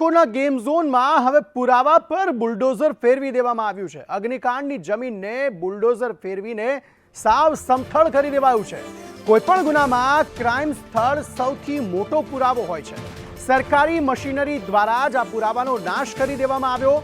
રાજકોટના ગેમ ઝોનમાં હવે પુરાવા પર બુલડોઝર ફેરવી દેવામાં આવ્યું છે. અગ્નિકાંડની જમીનને બુલડોઝર ફેરવીને સાવ સમથળ કરી દેવાયું છે. કોઈપણ ગુનામાં ક્રાઇમ સ્થળ સૌથી મોટો પુરાવો હોય છે. સરકારી મશીનરી દ્વારા જ આ પુરાવાનો નાશ કરી દેવામાં આવ્યો.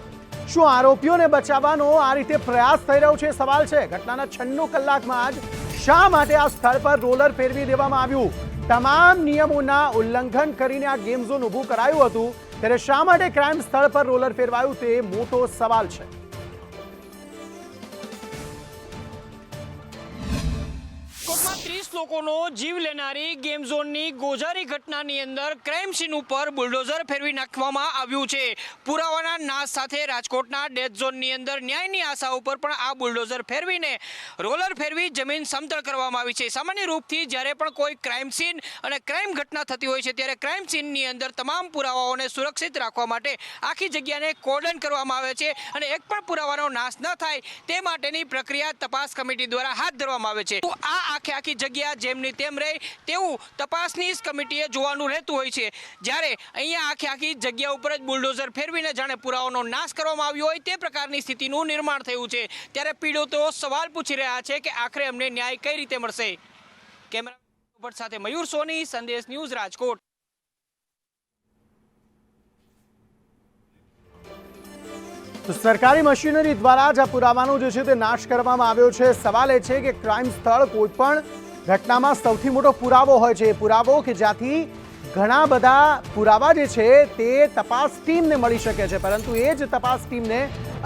શું આરોપીઓને બચાવવાનો આ રીતે પ્રયાસ થઈ રહ્યો છે? સવાલ છે. ઘટનાના છન્નું કલાકમાં જ શા માટે આ સ્થળ પર રોલર ફેરવી દેવામાં આવ્યું? તમામ નિયમોના ઉલ્લંઘન કરીને આ ગેમ ઝોન ઊભું કરાયું હતું. ત્યારે શા માટે ક્રાઇમ સ્થળ પર રોલર ફેરવાયું તે મોટો સવાલ છે. લોકોનો જીવ લેનારી ગેમ ઝોનની ગોઝારી ઘટનાની અંદર ક્રાઇમ સીન ઉપર બુલડોઝર ફેરવી નાખવામાં આવ્યું છે. પુરાવાના નાશ સાથે રાજકોટના ડેથ ઝોનની અંદર ન્યાયની આશા ઉપર પણ આ બુલડોઝર ફેરવીને રોલર ફેરવી જમીન સમતળ કરવામાં આવી છે. સામાન્ય રૂપથી જ્યારે પણ કોઈ ક્રાઇમ સીન અને ક્રાઇમ ઘટના થતી હોય છે, ત્યારે ક્રાઇમ સીનની અંદર તમામ પુરાવાઓને સુરક્ષિત રાખવા માટે આખી જગ્યાને કોર્ડન કરવામાં આવે છે અને એક પણ પુરાવાનો નાશ ન થાય તે માટેની પ્રક્રિયા તપાસ કમિટી દ્વારા હાથ ધરવામાં આવે છે. તો આ આખી આખી જગ્યા જેમની તેમ રહે તેવું તપાસની કમિટીએ જોવાનું રહેતું હોય છે. જ્યારે અહીંયા આખી આખી જગ્યા ઉપર જ બુલડોઝર ફેરવીને જાણે પુરાવાનો નાશ કરવામાં આવ્યો હોય તે પ્રકારની સ્થિતિનું નિર્માણ થયું છે. ત્યારે પીડિતો સવાલ પૂછી રહ્યા છે કે આખરે અમને ન્યાય કઈ રીતે મળશે? કેમેરા સાથે મયુર સોની, સંદેશ ન્યૂઝ રાજકોટ. સરકારી મશીનરી દ્વારા જ આ પુરાવાનો જે છે તે નાશ કરવામાં આવ્યો છે. સવાલ એ છે કે ક્રાઇમ સ્થળ કોઈ પણ ઘટનામાં સૌથી મોટો પુરાવો હોય છે એ પુરાવો કે જ્યાંથી ઘણા બધા પુરાવા જે છે તે તપાસ ટીમને મળી શકે છે. પરંતુ એ જ તપાસ ટીમને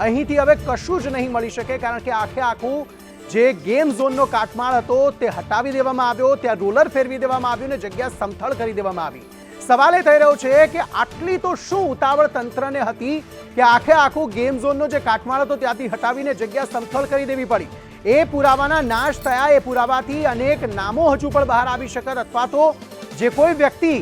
અહીંથી હવે કશું જ નહીં મળી શકે કારણ કે આખે આખું જે ગેમ ઝોનનો કાટમાળ હતો તે હટાવી દેવામાં આવ્યો, ત્યાં રોલર ફેરવી દેવામાં આવ્યું ને જગ્યા સમથળ કરી દેવામાં આવી. સવાલ એ થઈ રહ્યો છે કે આટલી તો શું ઉતાવળ તંત્રને હતી કે આખે આખું ગેમ ઝોનનો જે કાટમાળ હતો ત્યાંથી હટાવીને જગ્યા સમથળ કરી દેવી પડી? એ પુરાવાના નાશ થયા, એ પુરાવાથી અનેક નામો હજુ પણ બહાર આવી શકત અથવા તો જે કોઈ વ્યક્તિ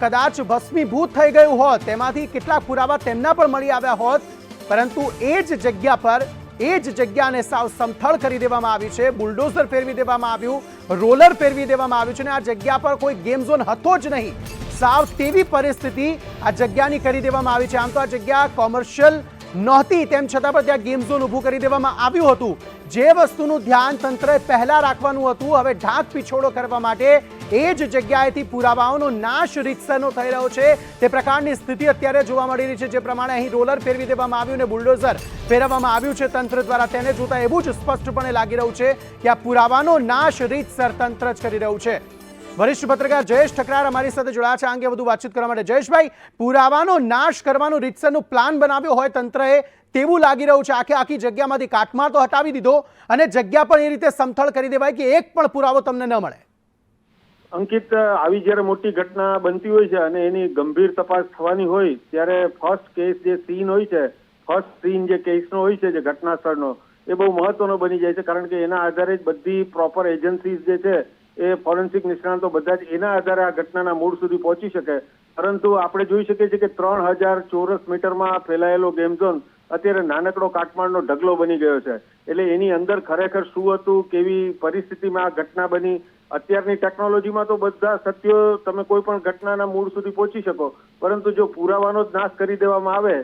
કદાચ ભસ્મીભૂત થઈ ગયું હોત, તેમાંથી કેટલાક પુરાવા તેમના પણ મળી આવ્યા હોત, પરંતુ એ જ જગ્યા પર, એ જ જગ્યાને સાવ સમથળ કરી દેવામાં આવી છે. બુલડોઝર ફેરવી દેવામાં આવ્યું, રોલર ફેરવી દેવામાં આવ્યું છે અને આ જગ્યા પર કોઈ ગેમ ઝોન હતો જ નહીં. સાવ તેવી પરિસ્થિતિ આ જગ્યાની કરી દેવામાં આવી છે. આમ તો આ જગ્યા કોમર્શિયલ નહોતી, તેમ છતાં પણ ત્યાં ગેમ ઝોન ઊભું કરી દેવામાં આવ્યું હતું. જે વસ્તુનું ધ્યાન તંત્રએ પહેલા રાખવાનું હતું, હવે ઢાંક પીછોડો કરવા માટે એ જ જગ્યાએથી પુરાવાઓનો નાશ રીતસરનો થઈ રહ્યો છે. તે પ્રકારની સ્થિતિ અત્યારે જોવા મળી રહી છે, જે પ્રમાણે અહીં રોલર ફેરવી દેવામાં આવ્યું અને બુલડોઝર ફેરવવામાં આવ્યું છે તંત્ર દ્વારા. તેને જોતા એવું જ સ્પષ્ટપણે લાગી રહ્યું છે કે આ પુરાવાનો નાશ રીતસર તંત્ર જ કરી રહ્યું છે. વરિષ્ઠ પત્રકાર જયેશ ઠકરાર અમારી સાથે જોડાયા છે. આ અંગે વધુ વાતચીત કરવા માટે. જયેશભાઈ, પુરાવાનો નાશ કરવાનો રીતસરનો પ્લાન બનાવ્યો હોય તંત્રએ તેવું લાગી રહ્યું છે. આખે આખી જગ્યામાંથી કાટમાળ તો હટાવી દીધો અને જગ્યા પણ એ રીતે સમથળ કરી દેવાય કે એક પણ પુરાવો તમને ન મળે. અંકિત આવી જ્યારે મોટી ઘટના બનતી હોય છે અને એની ગંભીર તપાસ થવાની હોય, ત્યારે ફર્સ્ટ કેસ જે સીન હોય છે ફર્સ્ટ સીન જે કેસનો હોય છે, જે ઘટના સ્થળનો એ બહુ મહત્વનો બની જાય છે. કારણ કે એના આધારે જ બધી પ્રોપર એજન્સીઝ જે છે, એ ફોરેન્સિક નિષ્ણાંતો બધા જ એના આધારે આ ઘટનાના મૂળ સુધી પહોંચી શકે. પરંતુ આપણે જોઈ શકીએ છીએ કે ત્રણ હજાર ચોરસ મીટરમાં ફેલાયેલો ગેમ ઝોન અત્યારે નાનકડો કાટમાળનો ઢગલો બની ગયો છે. એટલે એની અંદર ખરેખર શું હતું, કેવી પરિસ્થિતિમાં આ ઘટના બની, અત્યારની ટેકનોલોજીમાં તો બધા સત્યો તમે કોઈ પણ ઘટનાના મૂળ સુધી પહોંચી શકો. પરંતુ જો પુરાવાનો જ નાશ કરી દેવામાં આવે,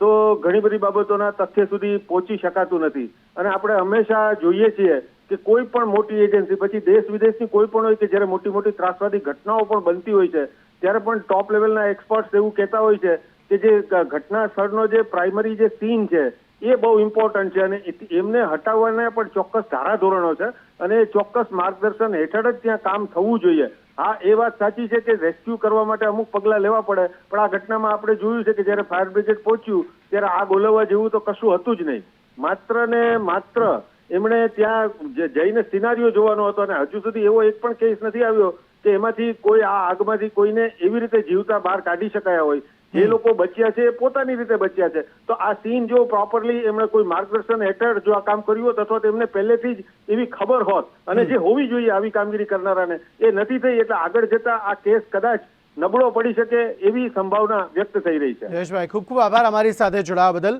તો ઘણી બધી બાબતોના તથ્ય સુધી પહોંચી શકાતું નથી. અને આપણે હંમેશા જોઈએ છીએ કે કોઈ પણ મોટી એજન્સી, પછી દેશ વિદેશની કોઈ પણ હોય કે જ્યારે મોટી મોટી ત્રાસવાદી ઘટનાઓ પણ બનતી હોય છે, ત્યારે પણ ટોપ લેવલના એક્સપર્ટ્સ એવું કહેતા હોય છે કે જે ઘટના સ્થળનો જે પ્રાઇમરી જે સીન છે, એ બહુ ઇમ્પોર્ટન્ટ છે. અને એમને હટાવવાના પણ ચોક્કસ ધારાધોરણો છે અને ચોક્કસ માર્ગદર્શન હેઠળ જ ત્યાં કામ થવું જોઈએ. હા, એ વાત સાચી છે કે રેસ્ક્યુ કરવા માટે અમુક પગલાં લેવા પડે, પણ આ ઘટનામાં આપણે જોયું છે કે જ્યારે ફાયર બ્રિગેડ પહોંચ્યું, ત્યારે આગ ઓલવવા જેવું તો કશું હતું જ નહીં. માત્ર ને માત્ર એમણે ત્યાં જઈને સિનારીઓ જોવાનો હતો અને હજુ સુધી એવો એક પણ કેસ નથી આવ્યો કે એમાંથી કોઈ આ આગમાંથી કોઈને એવી રીતે જીવતા બહાર કાઢી શકાયા હોય. જે લોકો બચ્યા છે એ પોતાની રીતે બચ્યા છે. તો આ સીન જો પ્રોપરલી એમણે કોઈ માર્ગદર્શન હેઠળ જો આ કામ કર્યું હોત અથવા તો એમને પહેલેથી જ એવી ખબર હોત અને જે હોવી જોઈએ આવી કામગીરી કરનારાને એ નથી થઈ એટલે આગળ જતા આ કેસ કદાચ નબળો પડી શકે એવી સંભાવના વ્યક્ત થઈ રહી છે. જયેશભાઈ ખૂબ ખૂબ આભાર અમારી સાથે જોડાવા બદલ.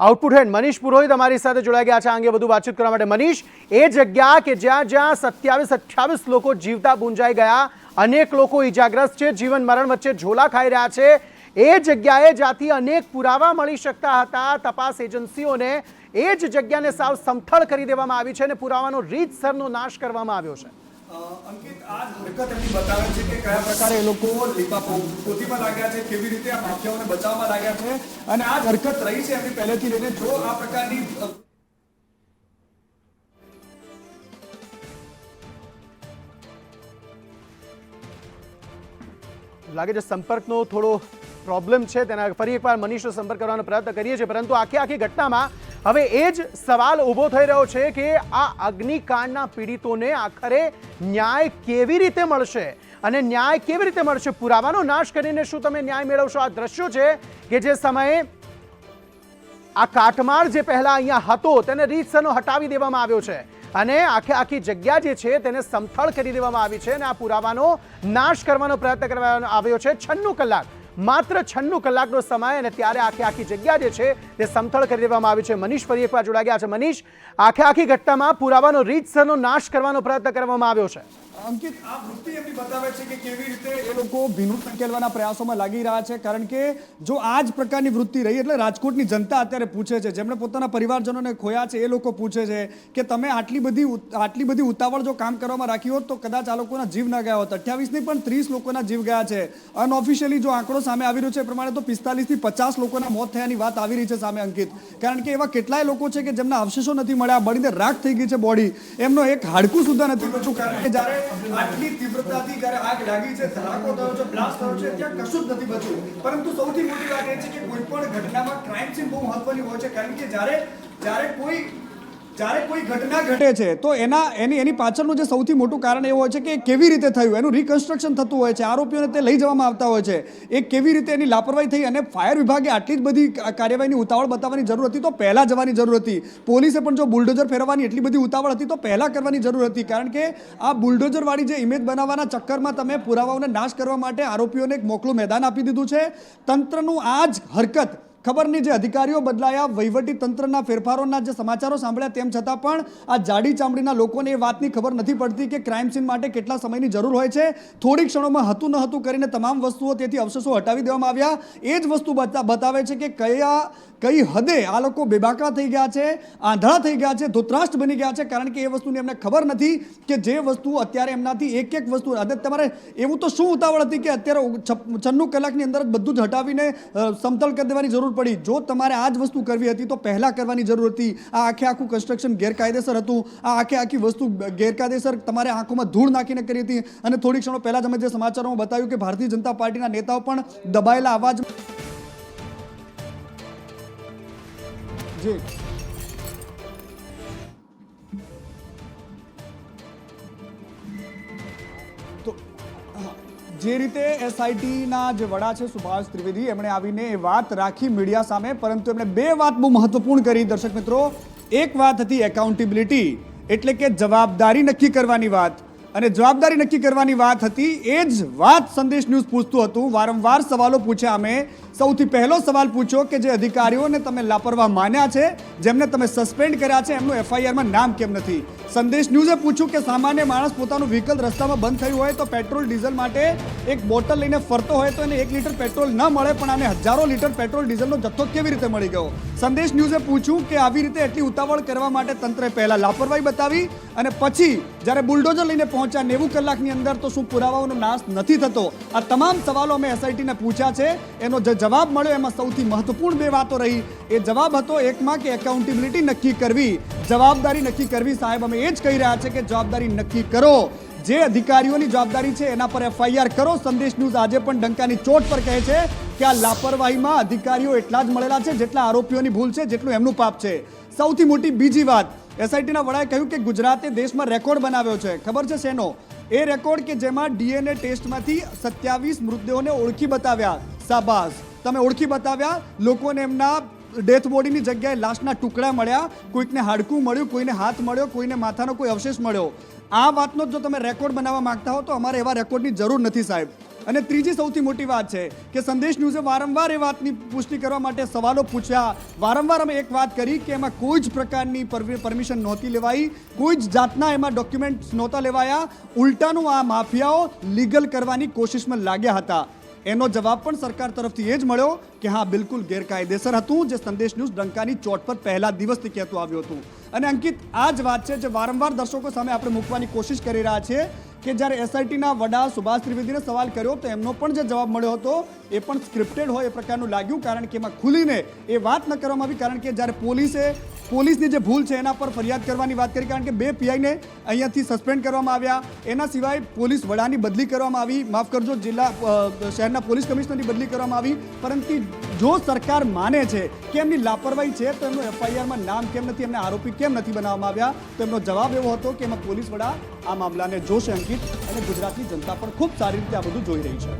આઉટપુટ હેડ મનીષ પુરોહિત અમારી સાથે જોડાઈ ગયા છે આ અંગે વધુ વાતચીત કરવા માટે મનીષ એ જગ્યા કે જ્યાં જ્યાં સત્યાવીસ અઠ્યાવીસ લોકો જીવતા ગુંજાઈ ગયા અનેક લોકો ઈજાગ્રસ્ત છે જીવન મરણ વચ્ચે ઝોલા ખાઈ રહ્યા છે એ જગ્યાએ જ્યાંથી અનેક પુરાવા મળી શકતા હતા તપાસ એજન્સીઓને એ જ જગ્યાને સાવ સમથળ કરી દેવામાં આવી છે અને પુરાવાનો રીતસરનો નાશ કરવામાં આવ્યો છે અંકિત, આ હરકત એમની બતાવે છે કે કયા પ્રકારે એ લોકો પોતીમાં લાગ્યા છે, કેવી રીતે આ માફિયાઓને બચાવવામાં લાગ્યા છે. અને આ હરકત રહી છે એમની પહેલેથી લઈને જો આ પ્રકારની લાગે છે સંપર્કનો થોડો પ્રોબ્લેમ છે, તેના ફરી એકવાર મનીષનો સંપર્ક કરવાનો પ્રયત્ન કરીએ છીએ. પરંતુ આખી આખી ઘટનામાં હવે એ જ સવાલ ઊભો થઈ રહ્યો છે કે આ અગ્નિકાંડના પીડિતોને આખરે ન્યાય કેવી રીતે મળશે? અને ન્યાય કેવી રીતે મળશે? પુરાવાનો નાશ કરીને શું તમે ન્યાય મેળવશો? આ દ્રશ્યો છે કે જે સમયે આ કાટમાળ જે પહેલા અહીંયા હતો, તેને રીતસરનો હટાવી દેવામાં આવ્યો છે. અને આખે આખી જગ્યા જે છે, તેને સમથળ કરી દેવામાં આવી છે અને આ પુરાવાનો નાશ કરવાનો પ્રયત્ન કરવામાં આવ્યો છે છન્નું કલાક. માત્ર છન્નું કલાકનો સમય અને ત્યારે આખી આખી જગ્યા જે છે તે સમથળ કરી દેવામાં આવી છે. મનીષ ફરી એકવાર જોડાઈ ગયા છે. મનીષ, આખે આખી ઘટનામાં પુરાવાનો, રીતસરનો નાશ કરવાનો પ્રયત્ન કરવામાં આવ્યો છે. અંકિત, આ વૃત્તિ એમની બતાવે છે કે કેવી રીતે એ લોકો ભીનું સંકેલવાના પ્રયાસોમાં લાગી રહ્યા છે. કારણ કે જો આ જ પ્રકારની વૃત્તિ રહી એટલે રાજકોટની જનતા અત્યારે પૂછે છે. જેમણે પોતાના પરિવારજનોને ખોયા છે એ લોકો પૂછે છે કે તમે આટલી બધી આટલી બધી ઉતાવળ જો કામ કરવામાં રાખી હોત તો કદાચ આ લોકોના જીવ ન ગયા હોત. અઠ્યાવીસ નહીં પણ ત્રીસ લોકોના જીવ ગયા છે. અનઓફિશિયલી જો આંકડો સામે આવી રહ્યું છે. પ્રમાણે તો પિસ્તાલીસથી પચાસ લોકોના મોત થયાની વાત આવી રહી છે સામે અંકિત. કારણ કે એવા કેટલાય લોકો છે કે જેમના અવશેષો નથી મળ્યા, બળીને રાખ થઈ ગઈ છે બોડી એમનો એક હાડકું સુધા નથી બચ્યું કારણ કે જ્યારે આટલી તીવ્રતાથી જ્યારે આગ લાગી છે, ધડાકો થયો છે બ્લાસ્ટ થયો છે, ત્યાં કશું જ નથી બચ્યું. પરંતુ સૌથી મોટી વાત એ છે કે કોઈ પણ ઘટનામાં ક્રાઇમ સીન બહુ મહત્વની હોય છે. કારણ કે જ્યારે જ્યારે કોઈ જ્યારે કોઈ ઘટના ઘટે છે, તો એના, એની એની પાછળનું જે સૌથી મોટું કારણ એવું હોય છે કે કેવી રીતે થયું? એનું રિકન્સ્ટ્રક્શન થતું હોય છે, આરોપીઓને તે લઈ જવામાં આવતા હોય છે. એ કેવી રીતે એની લાપરવાહી થઈ અને ફાયર વિભાગે આટલી જ બધી કાર્યવાહીની ઉતાવળ બતાવવાની જરૂર હતી, તો પહેલાં જવાની જરૂર હતી. પોલીસે પણ જો બુલડોઝર ફેરવવાની એટલી બધી ઉતાવળ હતી, તો પહેલાં કરવાની જરૂર હતી. કારણ કે આ બુલડોઝરવાળી જે ઇમેજ બનાવવાના ચક્કરમાં તમે પુરાવાઓને નાશ કરવા માટે આરોપીઓને એક મોકલું મેદાન આપી દીધું છે. તંત્રનું આ જ હરકત ખબર નહીં જે અધિકારીઓ બદલાયા, વહીવટી તંત્રના ફેરફારોના જે સમાચારો સાંભળ્યા, તેમ છતાં પણ આ જાડી ચામડીના લોકોને એ વાતની ખબર નથી પડતી કે ક્રાઇમ સીન માટે કેટલા સમયની જરૂર હોય છે. થોડી ક્ષણોમાં હતું ન હતું કરીને તમામ વસ્તુઓ તેથી અવશેષો હટાવી દેવામાં આવ્યા. એ જ વસ્તુ બતા- બતાવે છે કે કયા કઈ હદે આ લોકો બેબાકળા થઈ ગયા છે, આંધળા થઈ ગયા છે, ધૂતરાષ્ટ્ર બની ગયા છે? કારણ કે એ વસ્તુની એમને ખબર નથી કે જે વસ્તુ અત્યારે એમનાથી એક એક વસ્તુ અને તમારે એવું તો શું ઉતાવળ હતી કે અત્યારે છન્નું કલાકની અંદર જ બધું જ હટાવીને સમતલ કરી દેવાની જરૂર પડી? જો તમારે આ જ વસ્તુ કરવી હતી તો પહેલાં કરવાની જરૂર હતી. આ આખે આખું કન્સ્ટ્રક્શન ગેરકાયદેસર હતું. આ આખે આખી વસ્તુ ગેરકાયદેસર તમારે આંખોમાં ધૂળ નાખીને કરી હતી. અને થોડી ક્ષણો પહેલાં તમે જે સમાચારોમાં બતાવ્યું કે ભારતીય જનતા પાર્ટીના નેતાઓ પણ દબાયેલા અવાજ જી તો જે રીતે એસઆઈટીના જે વડા છે સુભાષ ત્રિવેદી, એમણે આવીને એ વાત રાખી મીડિયા સામે, પરંતુ એમણે બે વાત બહુ મહત્વપૂર્ણ કરી, દર્શક મિત્રો. એક વાત હતી એકાઉન્ટેબિલિટી એટલે કે જવાબદારી નક્કી કરવાની વાત. અને જવાબદારી નક્કી કરવાની વાત હતી. એ જ વાત સંદેશ ન્યૂઝ પૂછતું હતું. વારંવાર સવાલો પૂછ્યા અમે. સૌથી પહેલો સવાલ પૂછ્યો કે જે અધિકારીઓને તમે લાપરવાહ માન્યા છે, જેમને તમે સસ્પેન્ડ કર્યા છે, એમનું એફઆઈઆરમાં નામ કેમ નથી? સંદેશ ન્યૂઝે પૂછ્યું કે સામાન્ય માણસ પોતાનું વ્હીકલ રસ્તામાં બંધ થયું હોય તો પેટ્રોલ, ડીઝલ માટે એક બોટલ લઈને ફરતો હોય તો એને એક લીટર પેટ્રોલ ન મળે, પણ આને હજારો લીટર પેટ્રોલ, ડીઝલનો જથ્થો કેવી રીતે મળી ગયો? સંદેશ ન્યૂઝે પૂછ્યું કે આવી રીતે એટલી ઉતાવળ કરવા માટે તંત્રે પહેલાં લાપરવાહી બતાવી અને પછી જ્યારે બુલડોઝર લઈને પહોંચ્યા નેવું કલાકની અંદર તો શું પુરાવાઓનો નાશ નથી થતો? આ તમામ સવાલો અમે એસઆઈટીને પૂછ્યા છે. એનો જે જવાબ મળ્યો એમાં સૌથી મહત્વપૂર્ણ બે વાતો રહી. એ જવાબ હતો એકમાં કે એકાઉન્ટેબિલિટી નક્કી કરવી. જવાબદારી નક્કી કરવી સાહેબ, અમે એ જ કહી રહ્યા છે કે જવાબદારી નક્કી કરો. જે અધિકારીઓની જવાબદારી છે એના પર એફઆઈઆર કરો. સંદેશ ન્યૂઝ આજે પણ ડંકાની ચોટ પર કહે છે કે આ લાપરવાહીમાં અધિકારીઓ એટલા જ મળેલા છે જેટલા આરોપીઓની ભૂલ છે જેટલું એમનું પાપ છે. સૌથી મોટી બીજી વાત એસઆઈટીના વડાએ કહ્યું કે ગુજરાતે દેશમાં રેકોર્ડ બનાવ્યો છે. ખબર છે શેનો? એ રેકોર્ડ કે જેમાં ડીએનએ ટેસ્ટમાંથી સત્યાવીસ મૃતદેહોને ઓળખી બતાવ્યા. શાબાશ. તમે ઓળખી બતાવ્યા? લોકોને એમના ડેથ બોડીની જગ્યાએ લાશના ટુકડા મળ્યા. કોઈકને હાડકું મળ્યું, કોઈને હાથ મળ્યો, કોઈને માથાનો કોઈ અવશેષ મળ્યો. આ વાતનો જો તમે રેકોર્ડ બનાવવા માંગતા હો તો અમારે એવા રેકોર્ડની જરૂર નથી સાહેબ. અને ત્રીજી સૌથી મોટી વાત છે કે સંદેશ ન્યૂઝે વારંવાર એ વાતની પુષ્ટિ કરવા માટે સવાલો પૂછ્યા. વારંવાર અમે એક વાત કરી કે એમાં કોઈ જ પ્રકારની પરમિશન નહોતી લેવાઈ. કોઈ જ જાતના એમાં ડોક્યુમેન્ટ્સ નહોતા લેવાયા. ઉલટાનું આ માફિયાઓ લીગલ કરવાની કોશિશમાં લાગ્યા હતા. એનો જવાબ પણ સરકાર તરફથી એ જ મળ્યો કે હા, બિલકુલ ગેરકાયદેસર હતું જે સંદેશ ન્યૂઝ ડંકાની ચોટ પર પહેલા દિવસથી કહેતું આવ્યું હતું. અને અંકિત, આ જ વાત છે જે વારંવાર દર્શકો સામે આપણે મૂકવાની કોશિશ કરી રહ્યા છીએ કે જ્યારે એસઆઈટીના વડા સુભાષ ત્રિવેદીને સવાલ કર્યો તો એમનો પણ જે જવાબ મળ્યો હતો, એ પણ સ્ક્રિપ્ટેડ હોય એ પ્રકારનું લાગ્યું, કારણ કે એમાં ખુલીને એ વાત ન કરવામાં આવી, કારણ કે જ્યારે પોલીસે પોલીસની જે ભૂલ છે એના પર ફરિયાદ કરવાની વાત કરી કારણ કે બે પીઆઈને અહીંયાથી સસ્પેન્ડ કરવામાં આવ્યા. એના સિવાય પોલીસ વડાની બદલી કરવામાં આવી. માફ કરજો, જિલ્લા શહેરના પોલીસ કમિશનરની બદલી કરવામાં આવી. પરંતુ જો સરકાર માને છે કે એમની લાપરવાહી છે, તો એમનું એફઆઈઆરમાં નામ કેમ નથી, એમને આરોપી કેમ નથી બનાવવામાં આવ્યા, તો એમનો જવાબ એવો હતો કે એમાં પોલીસ વડા આ મામલાને જોશે અંકિત અને ગુજરાતની જનતા પણ ખૂબ સારી રીતે આ બધું જોઈ રહી છે.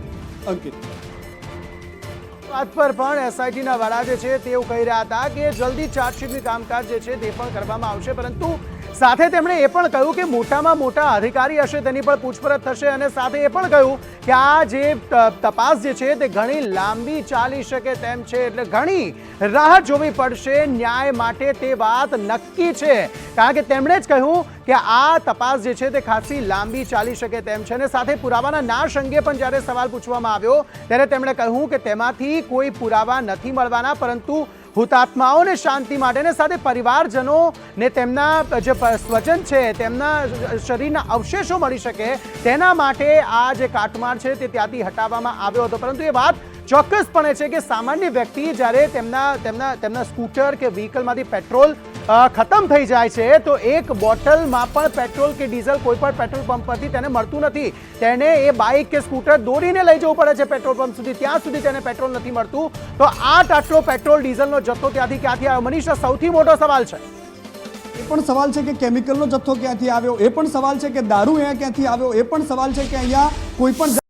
અંકિત. વાત પર પણ એસઆઈટીના વડા જે છે તેઓ કહી રહ્યા હતા કે જલ્દી ચાર્જશીટની કામકાજ જે છે તે પણ કરવામાં આવશે, પરંતુ સાથે તેમણે એ પણ કહ્યું કે મોટામાં મોટા અધિકારી હશે, તેની પણ પૂછપરછ થશે અને સાથે એ પણ કહ્યું કે આ જે તપાસ જે છે તે ઘણી લાંબી ચાલી શકે તેમ છે, એટલે ઘણી રાહ જોવી પડશે ન્યાય માટે તે વાત નક્કી છે. કારણ કે તેમણે જ કહ્યું કે આ તપાસ જે છે તે ખાસી લાંબી ચાલી શકે તેમ છે અને સાથે પુરાવાના નાશ અંગે પણ જ્યારે સવાલ પૂછવામાં આવ્યો, ત્યારે તેમણે કહ્યું કે તેમાંથી કોઈ પુરાવા નથી મળવાના, પરંતુ હુતાત્માઓને શાંતિ માટે અને સાથે પરિવારજનો ને તેમના જે સ્વજન છે, તેમના શરીરના અવશેષો મળી શકે તેના માટે આ જે કાટમાળ છે તે ત્યાંથી હટાવવામાં આવ્યો હતો. પરંતુ એ વાત ચોક્કસપણે છે કે સામાન્ય વ્યક્તિ જ્યારે તેમના તેમના તેમના સ્કૂટર કે વ્હીકલમાંથી પેટ્રોલ ખતમ થઈ જાય છે, તો એક બોટલમાં પણ પેટ્રોલ કે ડીઝલ કોઈ પણ પેટ્રોલ પંપ પરથી તેને મળતું નથી. તેને એ બાઇક કે સ્કૂટર દોરીને લઈ જવું પડે છે પેટ્રોલ પંપ સુધી. ત્યાં સુધી તેને પેટ્રોલ નથી મળતું. તો આટ આટલો પેટ્રોલ ડીઝલનો જથ્થો ત્યાંથી ક્યાંથી આવ્યો? મનીષા, સૌથી મોટો સવાલ છે. એ પણ સવાલ છે કે કેમિકલનો જથ્થો ક્યાંથી આવ્યો? એ પણ સવાલ છે કે દારૂ અહીંયા ક્યાંથી આવ્યો? એ પણ સવાલ છે કે અહીંયા કોઈ પણ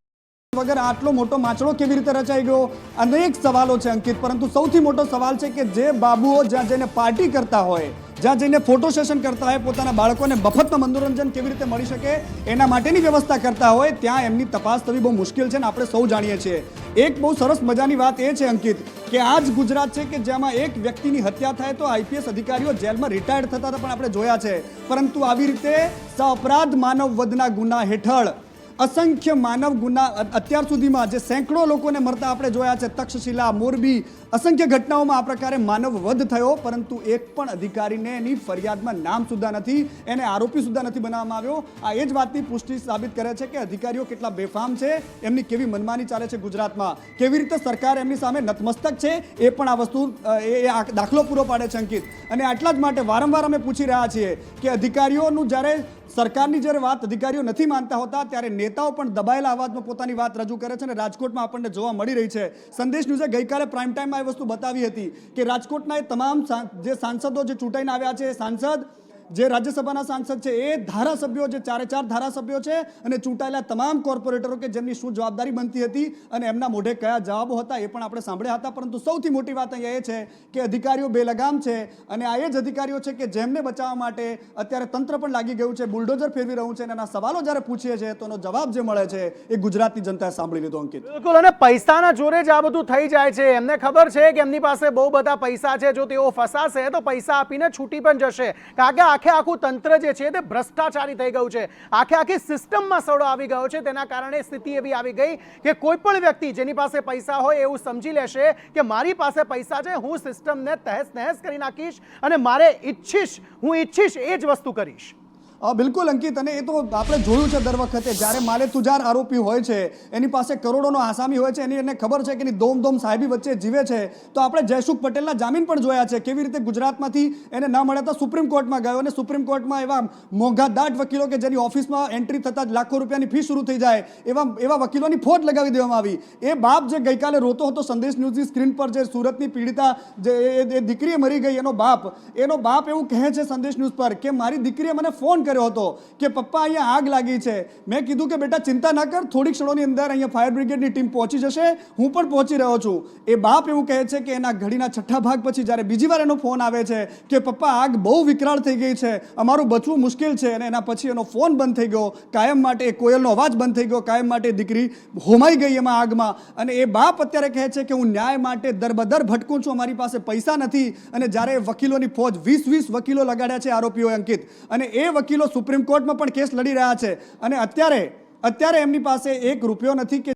વગર આટલો મોટો માછડો કેવી રીતે રચાઈ ગયો? અનેક સવાલો છે અંકિત, પરંતુ સૌથી મોટો સવાલ છે કે જે બાબુઓ જ્યાં જઈને પાર્ટી કરતા હોય, જ્યાં જઈને ફોટો સેશન કરતા હોય, પોતાના બાળકોને મફતમાં મનોરંજન કેવી રીતે મળી શકે, એના માટેની વ્યવસ્થા કરતા હોય, ત્યાં એમની તપાસ થવી બહુ મુશ્કેલ છે ને આપણે સૌ જાણીએ છીએ. એક બહુ સરસ મજાની વાત એ છે અંકિત, કે આ જ ગુજરાત છે કે જેમાં એક વ્યક્તિની હત્યા થાય તો આઈપીએસ અધિકારીઓ જેલમાં રિટાયર્ડ થતા પણ આપણે જોયા છે. પરંતુ આવી રીતે સઅપરાધ માનવ વધના ગુના હેઠળ અસંખ્ય માનવ ગુના અત્યાર સુધીમાં જે સેંકડો લોકોને મરતા આપણે જોયા છે. તક્ષશિલા મોરબી અસંખ્ય ઘટનાઓમાં આ પ્રકારે માનવ વધ થયો, પરંતુ એક પણ અધિકારીને એની ફરિયાદમાં નામ સુદ્ધા નથી, એને આરોપી સુદ્ધા નથી બનાવવામાં આવ્યો. આ એ જ વાતની પુષ્ટિ સાબિત કરે છે કે અધિકારીઓ કેટલા બેફામ છે, એમની કેવી મનમાની ચાલે છે ગુજરાતમાં, કેવી રીતે સરકાર એમની સામે નતમસ્તક છે, એ પણ આ વસ્તુ એ એ દાખલો પૂરો પાડે છે અંકિત. અને આટલા જ માટે વારંવાર અમે પૂછી રહ્યા છીએ કે અધિકારીઓનું જ્યારે સરકારની જ્યારે વાત અધિકારીઓ નથી માનતા હોતા, ત્યારે નેતાઓ પણ દબાયેલા અવાજમાં પોતાની વાત રજૂ કરે છે અને રાજકોટમાં આપણને જોવા મળી રહી છે. સંદેશ ન્યૂઝે ગઈકાલે પ્રાઇમ ટાઈમમાં વસ્તુ બતાવી હતી કે રાજકોટના એ તમામ જે સાંસદો જે ચૂંટાઈને આવ્યા છે સાંસદ જે રાજ્યસભાના સાંસદ છે, એ ધારાસભ્યો જે ચારે ચાર ધારાસભ્યો છે અને ચૂંટાયેલા તમામ કોર્પોરેટરો કે જેમની શું જવાબદારી બનતી હતી અને એમના મોઢે કયા જવાબો હતા એ પણ આપણે સાંભળ્યા હતા. પરંતુ સૌથી મોટી વાત અહીંયા એ છે કે અધિકારીઓ બેલગામ છે અને આ એ જ અધિકારીઓ છે કે જેમને બચાવવા માટે અત્યારે તંત્ર પણ લાગી ગયું છે, બુલડોઝર ફેરવી રહ્યું છે અને એના સવાલો જ્યારે પૂછીએ છીએ તો એનો જવાબ જે મળે છે એ ગુજરાતની જનતાએ સાંભળી લીધો અંકિત. બિલકુલ, અને પૈસાના જોરે જ આ બધું થઈ જાય છે. એમને ખબર છે કે એમની પાસે બહુ બધા પૈસા છે. જો તેઓ ફસાશે તો પૈસા આપીને છૂટી પણ જશે. કારણ કે આખે આખું તંત્ર જે છે તે ભ્રષ્ટાચારી થઈ ગયું છે. આખે આખી સિસ્ટમમાં સડો આવી ગયો છે. તેના કારણે સ્થિતિ એવી આવી ગઈ કે કોઈ પણ વ્યક્તિ જેની પાસે પૈસા હોય એવું સમજી લેશે કે મારી પાસે પૈસા છે, હું સિસ્ટમને તહેસ નહેસ કરી નાખીશ અને મારે ઈચ્છીશ, હું ઈચ્છીશ એ જ વસ્તુ કરીશ. બિલકુલ, અંકિત. અને એ તો આપણે જોયું છે દર વખતે, જ્યારે માલે તુજાર આરોપી હોય છે, એની પાસે કરોડોનો આસામી હોય છે, એની એને ખબર છે કે એની દોમ દોમ સાહેબી વચ્ચે જીવે છે. તો આપણે જયસુખ પટેલના જામીન પણ જોયા છે. કેવી રીતે ગુજરાતમાંથી એને ન મળ્યા તો સુપ્રીમ કોર્ટમાં ગયો અને સુપ્રીમ કોર્ટમાં એવા મોંઘાદાટ વકીલો કે જેની ઓફિસમાં એન્ટ્રી થતાં જ લાખો રૂપિયાની ફી શરૂ થઈ જાય, એવા એવા વકીલોની ફોજ લગાવી દેવામાં આવી. એ બાપ જે ગઈકાલે રોતો હતો સંદેશ ન્યૂઝની સ્ક્રીન પર, જે સુરતની પીડિતા જે એ- દીકરીએ દીકરી મરી ગઈ, એનો બાપ. એનો બાપ એવું કહે છે સંદેશ ન્યૂઝ પર કે, મારી દીકરીએ મને ફોન કર્યો હતો કે પપ્પા, અહીંયા આગ લાગી છે. મેં કીધું કે બેટા, ચિંતા ના કર, થોડીક ક્ષણોની અંદર અહીંયા ફાયર બ્રિગેડની ટીમ પહોંચી જશે. હું પણ પહોંચી રહ્યો છું. એ બાપ એવું કહે છે કે એના ઘડીના છઠ્ઠા ભાગ પછી જ્યારે બીજી વાર એનો ફોન આવે છે કે પપ્પા, આગ બહુ વિકરાળ થઈ ગઈ છે, અમારું બચવું મુશ્કેલ છે અને એના પછી એનો ફોન બંધ થઈ ગયો. કાયમ માટે કોયલનો અવાજ બંધ થઈ ગયો. કાયમ માટે દીકરી હોમાઈ ગઈ એમાં આગમાં. અને એ બાપ અત્યારે કહે છે કે હું ન્યાય માટે દરબદર ભટકું છું, અમારી પાસે પૈસા નથી. અને જ્યારે વકીલોની ફોજ વીસ વીસ વકીલો લગાડ્યા છે આરોપીઓ અંકિત. અને એ વકીલો સુપ્રીમ કોર્ટમાં પણ કેસ લડી રહ્યા છે. અને અત્યારે અત્યારે એમની પાસે એક રૂપિયો નથી કે